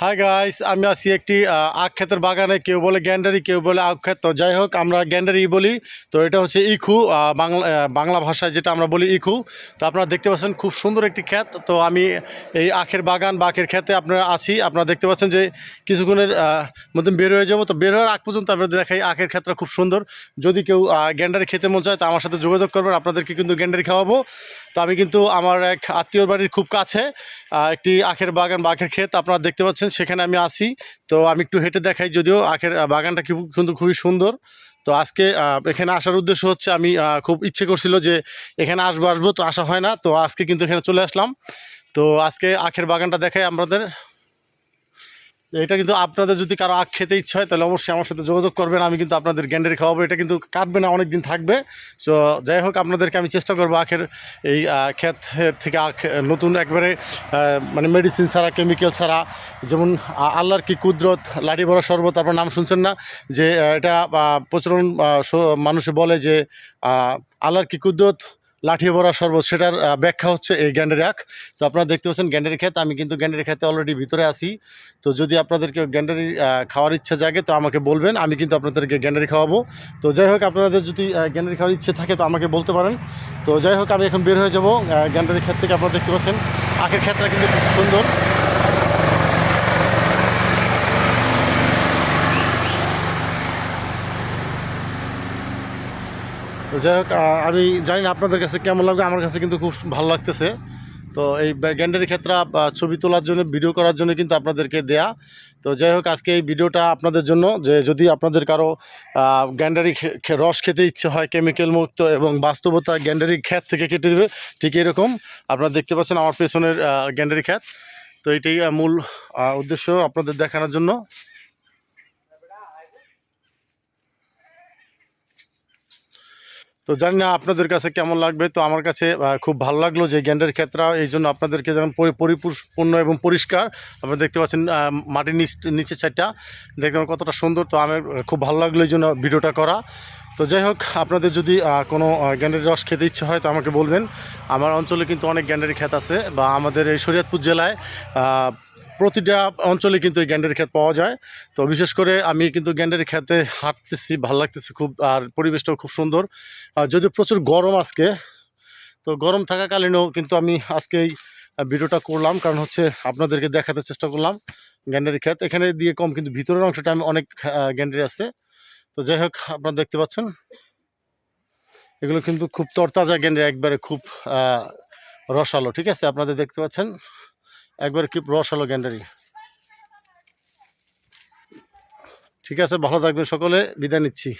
Hi guys আমি আছি একটি আখ ক্ষেতের বাগানে। কেউ বলে গ্যান্ডারি, কেউ বলে আখ ক্ষেত। তো যাই হোক, আমরা গ্যান্ডারি বলি। তো এটা হচ্ছে ইখু বাংলা বাংলা ভাষায় যেটা আমরা বলি ইখু। তো আপনারা দেখতে পাচ্ছেন খুব সুন্দর একটি ক্ষেত। তো আমি এই আখের বাগান বা আখের ক্ষেতে আপনারা আছি। আপনারা দেখতে পাচ্ছেন যে কিছুক্ষণের মধ্যে বের হয়ে যাব। তো বের হওয়ার আগ পর্যন্ত আপনাদের দেখাই আখের ক্ষেতটা খুব সুন্দর। যদি কেউ গ্যান্ডারি খেতে মন চায়, তো আমার সাথে যোগাযোগ করবেন। আপনাদেরকে কিন্তু গ্যান্ডারি খাওয়াবো। তো আমি কিন্তু আমার এক আত্মীয়র বাড়ির খুব কাছে একটি আখের বাগান বা আখের ক্ষেত আপনারা দেখতে পাচ্ছেন, সেখানে আমি আসি তো আমি একটু হেঁটে দেখাই, যদিও আখের বাগানটা কিন্তু খুবই সুন্দর। তো আজকে এখানে আসার উদ্দেশ্য হচ্ছে আমি খুব ইচ্ছে করছিল যে এখানে আসব আসব, তো আসা হয় না। তো আজকে কিন্তু এখানে চলে আসলাম। তো আজকে আখের বাগানটা দেখাই আমাদের এটা কিন্তু আপনাদের যদি কারও আখ খেতে ইচ্ছা হয়, তাহলে অবশ্যই আমার সাথে যোগাযোগ করবেন, আমি কিন্তু আপনাদের গ্যান্ডারি খাওয়াবো, এটা কিন্তু কাটবে না অনেক দিন থাকবে। সো যাই হোক, আপনাদেরকে আমি চেষ্টা করব আখের এই ক্ষেত থেকে আখ নতুন একবারে মানে মেডিসিন ছাড়া কেমিক্যাল ছাড়া, যেমন আল্লাহর কি কুদরত লাঠি বড় শরবত, আপনার নাম শুনছেন না? যে এটা প্রচলন মানুষে বলে যে আল্লাহর কি কুদরত লাঠি ভরা শরবত, সেটার ব্যাখ্যা হচ্ছে এই গ্যান্ডারি আখ। তো আপনারা দেখতে পাচ্ছেন গ্যান্ডের খেত আমি কিন্তু গ্যান্ডারি খেতে অলরেডি ভিতরে আসি তো যদি আপনাদেরকে গ্যান্ডারি খাওয়ার ইচ্ছা জাগে, তো আমাকে বলবেন, আমি কিন্তু আপনাদেরকে গ্যান্ডারি খাওয়াবো। তো যাই হোক, আপনাদের যদি গ্যান্ডারি খাওয়ার ইচ্ছে থাকে, তো আমাকে বলতে পারেন। তো যাই হোক, আমি এখন বের হয়ে যাব গ্যান্ডারি ক্ষেত থেকে, আপনারা দেখতে পাচ্ছেন, আখের ক্ষেতটা কিন্তু খুব সুন্দর। যাই হোক আমি জানি না আপনাদের কাছে কেমন লাগবে, আমার কাছে কিন্তু খুব ভালো লাগতেছে। তো এই গ্যান্ডারি ক্ষেত্রে ছবি তোলার জন্য, ভিডিও করার জন্য কিন্তু আপনাদেরকে দেয়া। তো যাই হোক, আজকে এই ভিডিওটা আপনাদের জন্য, যে যদি আপনাদের কারও গ্যান্ডারি রস খেতে ইচ্ছে হয়, কেমিক্যাল মুক্ত এবং বাস্তবতা গ্যান্ডারি ক্ষেত থেকে কেটে দেবে, ঠিক এরকম। আপনারা দেখতে পাচ্ছেন আমার পেছনের গ্যান্ডারি ক্ষেত। তো এটাই মূল উদ্দেশ্য আপনাদের দেখানোর জন্য। তো জানি না আপনাদের কাছে কেমন লাগবে। তো আমার কাছে খুব ভালো লাগল যে গ্যান্ডের ক্ষেত্রে এই জন্য আপনাদেরকে যেমন পরি- পরিপূর্ণ এবং পরিষ্কার, আপনারা দেখতে পাচ্ছেন মাটির নিচ, নিচের সাইডটা দেখতে কতটা সুন্দর। তো আমার খুব ভালো লাগল এই জন্য ভিডিওটা করা। তো যাই হোক, আপনাদের যদি কোনো গ্যান্ডারি রস খেতে ইচ্ছে হয়, তো আমাকে বলবেন। আমার অঞ্চলে কিন্তু অনেক গ্যান্ডারি ক্ষেত আছে, বা আমাদের এই শরীয়তপুর জেলায় প্রতিটা অঞ্চলে কিন্তু এই গ্যান্ডারি ক্ষেত পাওয়া যায়। তো বিশেষ করে আমি কিন্তু গ্যান্ডারি খেতে হাঁটতেছি, ভালো লাগতেছে খুব, আর পরিবেশটাও খুব সুন্দর। যদিও প্রচুর গরম আজকে, তো গরম থাকাকালীনও কিন্তু আমি আজকে এই ভিডিওটা করলাম। কারণ হচ্ছে আপনাদেরকে দেখাতে চেষ্টা করলাম গ্যান্ডারি ক্ষেত। এখানে দিয়ে কম কিন্তু ভিতরের অংশটা আমি অনেক গ্যান্ডারি আছে। তো যাই হোক, আপনারা দেখতে পাচ্ছেন। এগুলো কিন্তু খুব তরতাজা গ্যান্ডারি, একবারে খুব রসালো, ঠিক আছে? আপনাদের দেখতে পাচ্ছেন। একবারে রস হলো গ্যান্ডারি। ঠিক আছে ভালো থাকবেন সকলে বিদায় নিচ্ছি।